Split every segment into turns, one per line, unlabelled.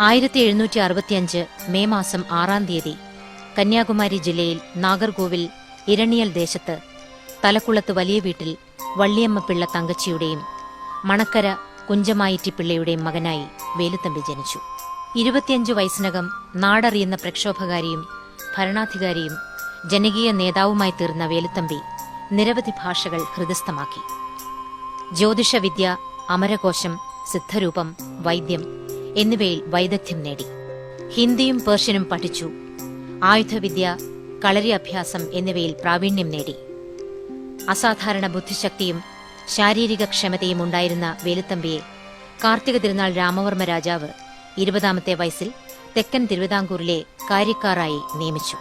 ആയിരത്തി എഴുന്നൂറ്റി അറുപത്തിയഞ്ച് മെയ് മാസം ആറാം തീയതി കന്യാകുമാരി ജില്ലയിൽ നാഗർകോവിൽ ഇരണിയൽ ദേശത്ത് തലക്കുളത്ത് വലിയ വീട്ടിൽ വള്ളിയമ്മ പിള്ള തങ്കച്ചിയുടെയും മണക്കര കുഞ്ചമായിറ്റിപ്പിള്ളയുടെയും മകനായി വേലുത്തമ്പി ജനിച്ചു. ഇരുപത്തിയഞ്ച് വയസ്സിനകം നാടറിയുന്ന പ്രക്ഷോഭകാരിയും ഭരണാധികാരിയും ജനകീയ നേതാവുമായി തീർന്ന വേലുത്തമ്പി നിരവധി ഭാഷകൾ ഹൃദയസ്ഥമാക്കി. ജ്യോതിഷവിദ്യ അമരകോശം സിദ്ധരൂപം വൈദ്യം എന്നിവയിൽ വൈദഗ്ധ്യം നേടി. ഹിന്ദിയും പേർഷ്യനും പഠിച്ചു. ആയുധവിദ്യ കളരി അഭ്യാസം എന്നിവയിൽ പ്രാവീണ്യം നേടി. അസാധാരണ ബുദ്ധിശക്തിയും ശാരീരിക ക്ഷമതയും ഉണ്ടായിരുന്ന വേലുത്തമ്പിയെ കാർത്തിക തിരുനാൾ രാമവർമ്മ രാജാവ് ഇരുപതാമത്തെ വയസ്സിൽ തെക്കൻ തിരുവിതാംകൂറിലെ കാര്യക്കാറായി നിയമിച്ചു.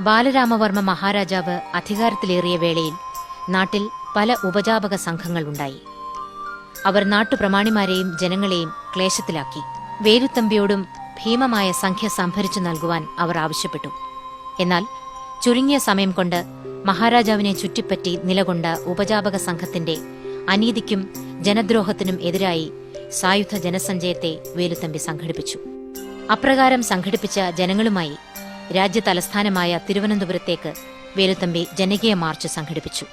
ബാലരാമവർമ്മ മഹാരാജാവ് അധികാരത്തിലേറിയ വേളയിൽ നാട്ടിൽ പല ഉപജാപക സംഘങ്ങൾ ഉണ്ടായി. അവർ നാട്ടുപ്രമാണിമാരെയും ജനങ്ങളെയും ക്ലേശത്തിലാക്കി. വേലുത്തമ്പിയോടും ഭീമമായ സംഖ്യ സംഭരിച്ചു നൽകുവാൻ അവർ ആവശ്യപ്പെട്ടു. എന്നാൽ ചുരുങ്ങിയ സമയം കൊണ്ട് മഹാരാജാവിനെ ചുറ്റിപ്പറ്റി നിലകൊണ്ട ഉപജാപക സംഘത്തിന്റെ അനീതിക്കും ജനദ്രോഹത്തിനും എതിരായി സായുധ ജനസഞ്ചയത്തെ വേലുത്തമ്പി സംഘടിപ്പിച്ചു. അപ്രകാരം സംഘടിപ്പിച്ച ജനങ്ങളുമായി രാജ്യ തലസ്ഥാനമായ തിരുവനന്തപുരത്തേക്ക് വേലുത്തമ്പി ജനകീയ മാർച്ച് സംഘടിപ്പിച്ചു.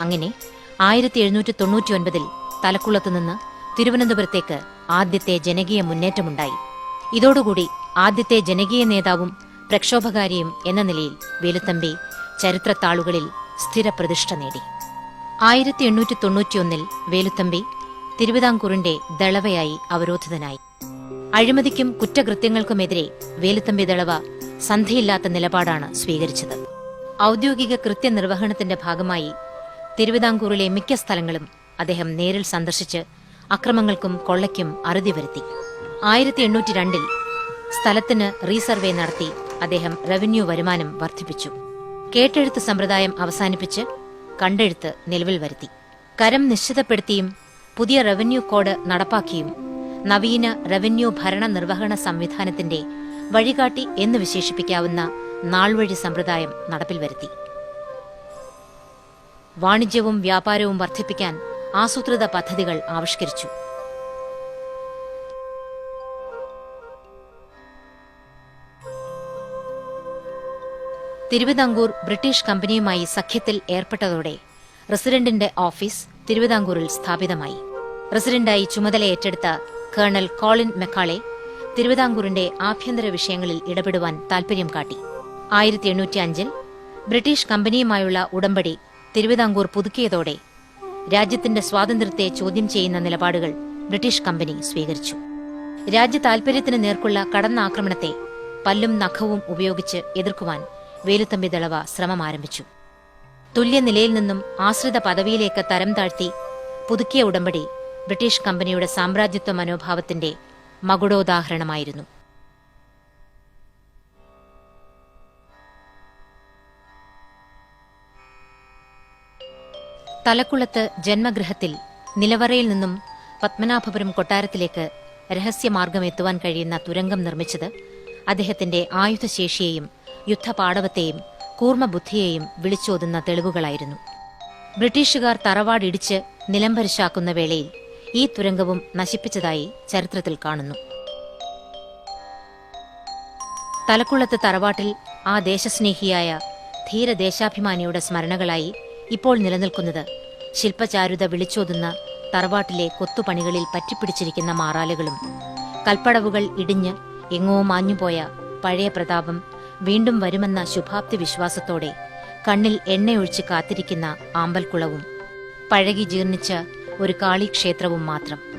അങ്ങനെ ആയിരത്തി എഴുന്നൂറ്റി തൊണ്ണൂറ്റിയൊൻപതിൽ തലക്കുളത്തുനിന്ന് തിരുവനന്തപുരത്തേക്ക് ആദ്യത്തെ ജനകീയ മുന്നേറ്റമുണ്ടായി. ഇതോടുകൂടി ആദ്യത്തെ ജനകീയ നേതാവും പ്രക്ഷോഭകാരിയും എന്ന നിലയിൽ വേലുത്തമ്പി ചരിത്രത്താളുകളിൽ സ്ഥിരപ്രതിഷ്ഠ നേടി. ആയിരത്തി എണ്ണൂറ്റി തൊണ്ണൂറ്റിയൊന്നിൽ വേലുത്തമ്പി തിരുവിതാംകൂറിന്റെ ദളവയായി അവരോധിതനായി. അഴിമതിക്കും കുറ്റകൃത്യങ്ങൾക്കുമെതിരെ വേലുത്തമ്പി ദളവ സന്ധിയില്ലാത്ത നിലപാടാണ് സ്വീകരിച്ചത്. ഔദ്യോഗിക കൃത്യനിർവഹണത്തിന്റെ ഭാഗമായി തിരുവിതാംകൂറിലെ മിക്ക സ്ഥലങ്ങളും അദ്ദേഹം നേരിൽ സന്ദർശിച്ച് അക്രമങ്ങൾക്കും കൊള്ളയ്ക്കും അറുതി വരുത്തി. ആയിരത്തി എണ്ണൂറ്റി രണ്ടിൽ സ്ഥലത്തിന് റീസർവേ നടത്തി അദ്ദേഹം റവന്യൂ വരുമാനം വർദ്ധിപ്പിച്ചു. കേട്ടെഴുത്ത് സമ്പ്രദായം അവസാനിപ്പിച്ച് കണ്ടെഴുത്ത് നിലവിൽ വരുത്തി. കരം നിശ്ചിതപ്പെടുത്തിയും പുതിയ റവന്യൂ കോഡ് നടപ്പാക്കിയും നവീന റവന്യൂ ഭരണ നിർവഹണ സംവിധാനത്തിന്റെ വഴികാട്ടി എന്ന് വിശേഷിപ്പിക്കാവുന്ന നാൾവഴി സമ്പ്രദായം നടപ്പിൽ വരുത്തി. വാണിജ്യവും വ്യാപാരവും വർദ്ധിപ്പിക്കാൻ ആസൂത്രിത പദ്ധതികൾ ആവിഷ്കരിച്ചു. തിരുവിതാംകൂർ ബ്രിട്ടീഷ് കമ്പനിയുമായി സഖ്യത്തിൽ ഏർപ്പെട്ടതോടെ റസിഡന്റിന്റെ ഓഫീസ് തിരുവിതാംകൂറിൽ സ്ഥാപിതമായി. റസിഡന്റായി ചുമതല ഏറ്റെടുത്ത കേണൽ കോളിൻ മെക്കാളെ തിരുവിതാംകൂറിന്റെ ആഭ്യന്തര വിഷയങ്ങളിൽ ഇടപെടുവാൻ താൽപര്യം കാട്ടി. ആയിരത്തി എണ്ണൂറ്റി അഞ്ചിൽ ബ്രിട്ടീഷ് കമ്പനിയുമായുള്ള ഉടമ്പടി തിരുവിതാംകൂർ പുതുക്കിയതോടെ രാജ്യത്തിന്റെ സ്വാതന്ത്ര്യത്തെ ചോദ്യം ചെയ്യുന്ന നിലപാടുകൾ ബ്രിട്ടീഷ് കമ്പനി സ്വീകരിച്ചു. രാജ്യ താൽപര്യത്തിന് നേർക്കുള്ള കടന്നാക്രമണത്തെ പല്ലും നഖവും ഉപയോഗിച്ച് എതിർക്കുവാൻ വേലുത്തമ്പി ദളവ ശ്രമം ആരംഭിച്ചു. തുല്യനിലയിൽ നിന്നും ആശ്രിത പദവിയിലേക്ക് തരം താഴ്ത്തി പുതുക്കിയ ഉടമ്പടി ബ്രിട്ടീഷ് കമ്പനിയുടെ സാമ്രാജ്യത്വ മനോഭാവത്തിന്റെ മകുടോദാഹരണമായിരുന്നു. തലക്കുളത്ത് ജന്മഗൃഹത്തിൽ നിലവറയിൽ നിന്നും പത്മനാഭപുരം കൊട്ടാരത്തിലേക്ക് രഹസ്യമാർഗം എത്തുവാൻ കഴിയുന്ന തുരങ്കം നിർമ്മിച്ചത് അദ്ദേഹത്തിന്റെ ആയുധശേഷിയെയും യുദ്ധപാടവത്തെയും കൂർമ്മബുദ്ധിയെയും വിളിച്ചോതുന്ന തെളിവുകളായിരുന്നു. ബ്രിട്ടീഷുകാർ തറവാടിടിച്ച് നിലംപരിശാക്കുന്ന വേളയിൽ ഈ തുരങ്കവും നശിപ്പിച്ചതായി ചരിത്രത്തിൽ കാണുന്നു. തലക്കുളത്ത് തറവാട്ടിൽ ആ ദേശസ്നേഹിയായ ധീരദേശാഭിമാനിയുടെ സ്മരണകളായി ഇപ്പോൾ നിലനിൽക്കുന്നത്. ശില്പചാരുത വിളിച്ചോതുന്ന തറവാട്ടിലെ കൊത്തുപണികളിൽ പറ്റിപ്പിടിച്ചിരിക്കുന്ന മാറാലുകളും കൽപ്പടവുകൾ ഇടിഞ്ഞ് എങ്ങോ മാഞ്ഞുപോയ പഴയ പ്രതാപം വീണ്ടും വരുമെന്ന ശുഭാപ്തി വിശ്വാസത്തോടെ കണ്ണിൽ എണ്ണയൊഴിച്ച് കാത്തിരിക്കുന്ന ആമ്പൽക്കുളവും പഴകി ജീർണിച്ച ഒരു കാളിക്ഷേത്രവും മാത്രം.